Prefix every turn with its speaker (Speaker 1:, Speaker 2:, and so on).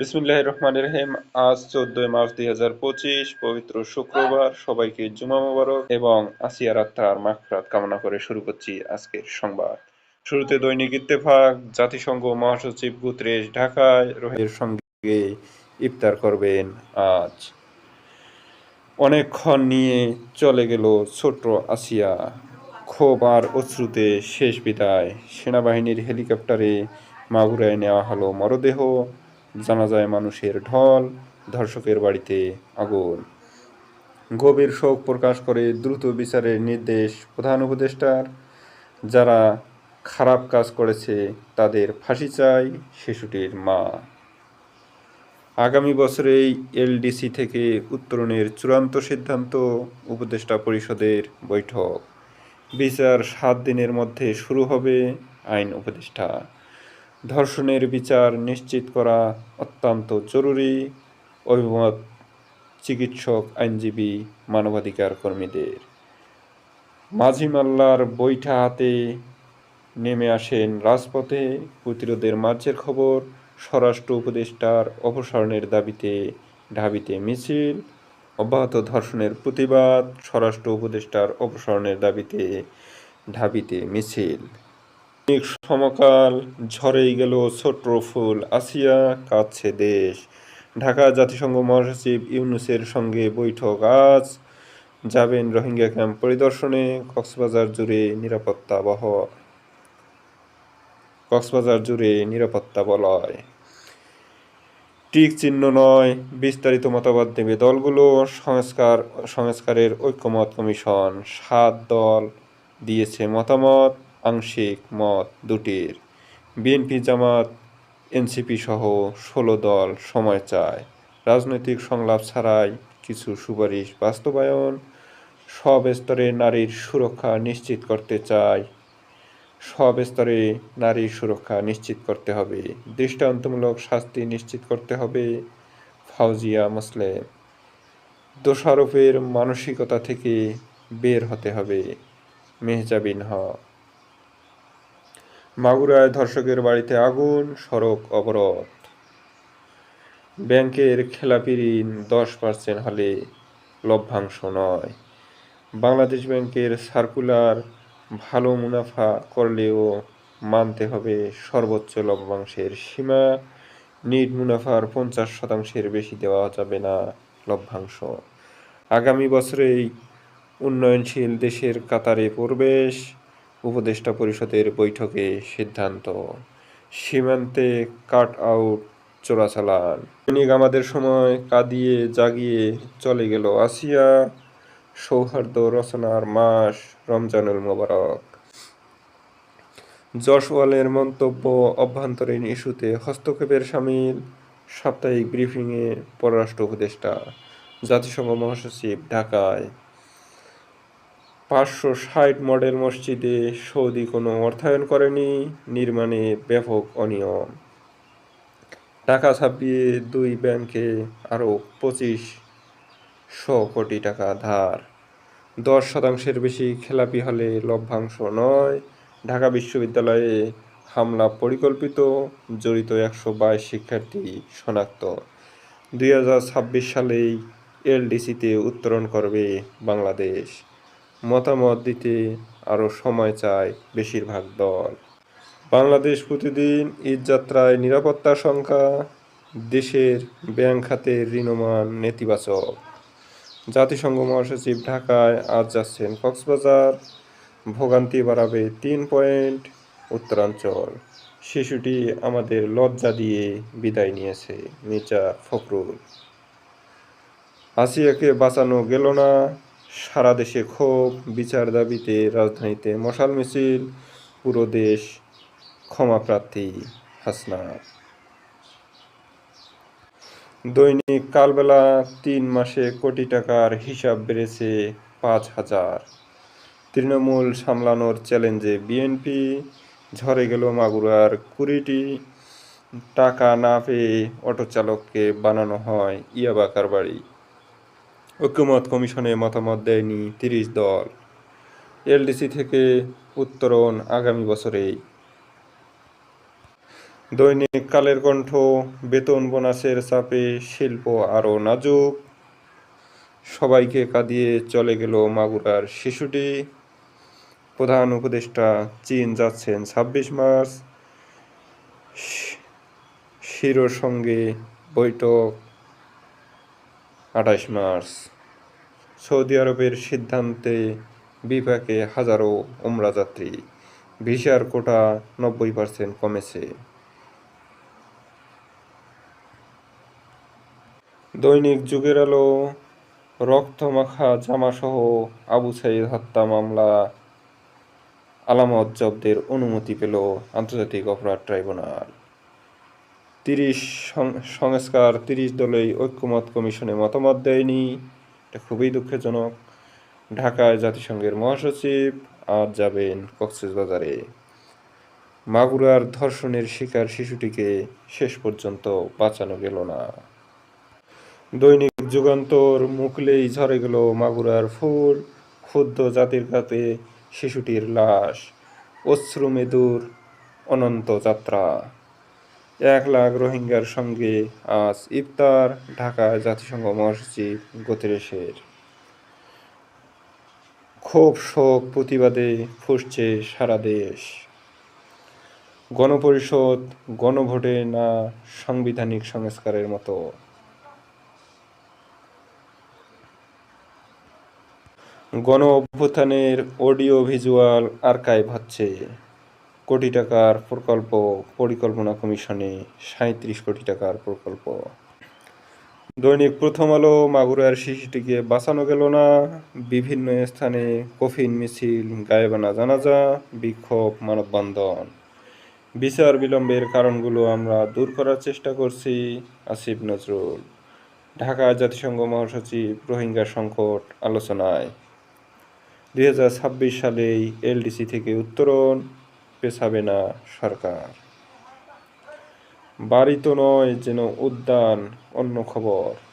Speaker 1: বিসমিল্লাহ রহমান রহিম। আজ চোদ্দই মার্চ দুই হাজার পঁচিশ, পবিত্র শুক্রবার। সবাইকে জুমা মোবারক এবং মাকফরাত কামনা করে শুরু করছি আজকের সংবাদ। শুরুতে দৈনিক ইত্তেফাক, জাতিসংঘ মহাসচিব ঢাকায় সঙ্গে ইফতার করবেন আজ। অনেকক্ষণ নিয়ে চলে গেল ছোট্ট আসিয়া। ক্ষোভ আর অশ্রুতে শেষ বিদায়। সেনাবাহিনীর হেলিকপ্টারে মাগুরায় নেওয়া হলো মরদেহ। জানা যায় মানুষের ঢল, ধর্ষকের বাড়িতে আগুন। গভীর শোক প্রকাশ করে দ্রুত বিচারের নির্দেশ প্রধান উপদেষ্টার। যারা খারাপ কাজ করেছে, তাদের ফাঁসি চাই শিশুটির মা। আগামী বছরেই এলডিসি থেকে উত্তরণের চূড়ান্ত সিদ্ধান্ত উপদেষ্টা পরিষদের বৈঠক। বিচার সাত দিনের মধ্যে শুরু হবে, আইন উপদেষ্টা। ধর্ষণের বিচার নিশ্চিত করা অত্যন্ত জরুরি, অভিমত চিকিৎসক, আইনজীবী, মানবাধিকার কর্মীদের। মাঝি মাল্লার বৈঠা হাতে নেমে আসেন রাজপথে। প্রতিরোধের মার্চের খবর, স্বরাষ্ট্র উপদেষ্টার অপসারণের দাবিতে ঢাবিতে মিছিল, অব্যাহত ধর্ষণের প্রতিবাদ, স্বরাষ্ট্র উপদেষ্টার অপসারণের দাবিতে ঢাবিতে মিছিল। অনেক সমকাল ঝরেই গেল ছোট্ট ফুল, আসিয়া কাঁদছে দেশ। ঢাকা জাতিসংঘ মহাসচিব ইউনুসের সঙ্গে বৈঠক, আজ যাবেন রোহিঙ্গা ক্যাম্প পরিদর্শনে কক্সবাজার জুড়ে নিরাপত্তা বহ, কক্সবাজার জুড়ে নিরাপত্তা বলয়। টিক চিহ্ন নয়, বিস্তারিত মতামত দেবে দলগুলো, সংস্কার, সংস্কারের ঐক্যমত কমিশন। সাত দল দিয়েছে মতামত। আংশিক মত দুটির। বিএনপি জামাত, এনসিপি সহ ষোলো দল সময় চায়। রাজনৈতিক সংলাপ ছাড়াই কিছু সুপারিশ বাস্তবায়ন সব স্তরে নারীর সুরক্ষা নিশ্চিত করতে চায়। সব স্তরে নারীর সুরক্ষা নিশ্চিত করতে হবে, দৃষ্টান্তমূলক শাস্তি নিশ্চিত করতে হবে, ফাউজিয়া মুসলিম। দোষারোপের মানসিকতা থেকে বের হতে হবে, মেহজাবিন হক। মাগুরায় ধর্ষকের বাড়িতে আগুন, সড়ক অবরোধ। ব্যাংকের খেলাপি ঋণ দশ পার্সেন্ট হলে লভ্যাংশ নয়। বাংলাদেশ ব্যাংকের সার্কুলার ভালো মুনাফা করলেও মানতে হবে সর্বোচ্চ লভ্যাংশের সীমা। নিট মুনাফার পঞ্চাশ শতাংশের বেশি দেওয়া যাবে না লভ্যাংশ। আগামী বছরেই উন্নয়নশীল দেশের কাতারে প্রবেশ। উপদেষ্টা পরিষদের বৈঠকে সিদ্ধান্ত। সীমান্তে কাট আউট চোরাচালান। সৈনিক আমাদের সময় কাঁদিয়ে জাগিয়ে চলে গেল আসিয়া সৌহার্দ্য রচনার মাস রমজানুল মোবারক। জশওয়ালের মন্তব্য অভ্যন্তরীণ ইস্যুতে হস্তক্ষেপের সামিল, সাপ্তাহিক ব্রিফিংয়ে পররাষ্ট্র উপদেষ্টা, জাতিসংঘ মহাসচিব ঢাকায় পাঁচশো ষাট মডেল মসজিদে সৌদি কোনো অর্থায়ন করেনি, নির্মাণে ব্যাপক অনিয়ম। টাকা ছাপিয়ে দুই ব্যাংকে আরও পঁচিশ শো কোটি টাকা ধার। দশ শতাংশের বেশি খেলাপি হলে লভ্যাংশ নয়। ঢাকা বিশ্ববিদ্যালয়ে হামলা পরিকল্পিত, জড়িত একশো বাইশ শিক্ষার্থী শনাক্ত। দুই হাজার ছাব্বিশ সালেই এলডিসিতে উত্তরণ করবে বাংলাদেশ। মতামত দিতে আরও সময় চায় বেশিরভাগ দল। বাংলাদেশ প্রতিদিন ঈদযাত্রায় নিরাপত্তার সংখ্যা, দেশের ব্যাংক খাতের ঋণমান নেতিবাচক। জাতিসংঘ মহাসচিব ঢাকায় আজ যাচ্ছেন কক্সবাজার, ভোগান্তি বাড়াবে তিন পয়েন্ট উত্তরাঞ্চল। শিশুটি আমাদের লজ্জা দিয়ে বিদায় নিয়েছে মির্জা ফখরুল। আসিয়াকে বাঁচানো গেল না সারা দেশে ক্ষোভ, বিচার দাবিতে রাজধানীতে মশাল মিছিল, পুরো দেশ ক্ষমাপ্রার্থী হাসনা দৈনিক কালবেলা তিন মাসে কোটি টাকার হিসাব বেড়েছে পাঁচ হাজার। তৃণমূল সামলানোর চ্যালেঞ্জে বিএনপি, ঝরে গেল মাগুরার কুড়িটি। টাকা না পেয়ে অটো চালককে বানানো হয় ইয়াবা কারবারি। ঐক্যমত কমিশনে মতামত দেয়নি তিরিশ দল। এলডিসি থেকে উত্তরণ আগামী বছরেই। দৈনিক কালের কণ্ঠ, বেতন বোনাসের চাপে শিল্প আরও নাজুক। সবাইকে কাঁদিয়ে চলে গেল মাগুরার শিশুটি। প্রধান উপদেষ্টা চীন যাচ্ছেন ছাব্বিশ মার্চ। শিরোর সঙ্গে বৈঠক। আঠাশ মার্চ। সৌদি আরবের সিদ্ধান্তে বিপাকে হাজারো ওমরা যাত্রী ভিসার কোটা নব্বই পার্সেন্ট কমেছে। দৈনিক যুগের আলো, রক্তমাখা জামাসহ আবু সাইদ হত্যা মামলা। আলামত জব্দের অনুমতি পেল আন্তর্জাতিক অপরাধ ট্রাইব্যুনাল। তিরিশ সংস্কার, তিরিশ দলেই ঐক্যমত কমিশনে মতামত দেয়নি। এটা খুবই দুঃখজনক। ঢাকায় জাতিসংঘের মহাসচিব আজ যাবেন কক্সবাজারে। মাগুরার ধর্ষণের শিকার শিশুটিকে শেষ পর্যন্ত বাঁচানো গেল না। দৈনিক যুগান্তর মুখলেই ঝরে গেল মাগুরার ফুল। ক্ষুদ্র জাতির কাতে শিশুটির লাশ। অশ্রু মেদুর অনন্ত যাত্রা। এক লাখ রোহিঙ্গার সঙ্গে আজ ইফতার, ঢাকা জাতিসংঘ মহাসচিব গোতরেশের ক্ষোভ, শোক প্রতিবাদে ফুসছে সারা দেশ। গণপরিষদ, গণভোটে না সাংবিধানিক সংস্কারের মতো। গণ অভ্যুত্থানের অডিও ভিজুয়াল আর্কাইভ হচ্ছে। কোটি টাকার প্রকল্প পরিকল্পনা কমিশনে সাঁত্রিশ কোটি টাকার প্রকল্প। দৈনিক প্রথম আলো মাগুরার শিশুটিকে বাঁচানো গেল না। বিভিন্ন স্থানে কফিন মিছিল, গায়েবানা জানাজা, বিক্ষোভ, মানববন্ধন। বিচার বিলম্বের কারণগুলো আমরা দূর করার চেষ্টা করছি, আসিফ নজরুল। ঢাকা জাতিসংঘ মহাসচিব রোহিঙ্গা সংকট আলোচনায়। দুই সালেই এলডিসি থেকে উত্তরণ। পেছাবে না সরকার। বাড়ি তো নয় যেন উদ্যান অন্য খবর।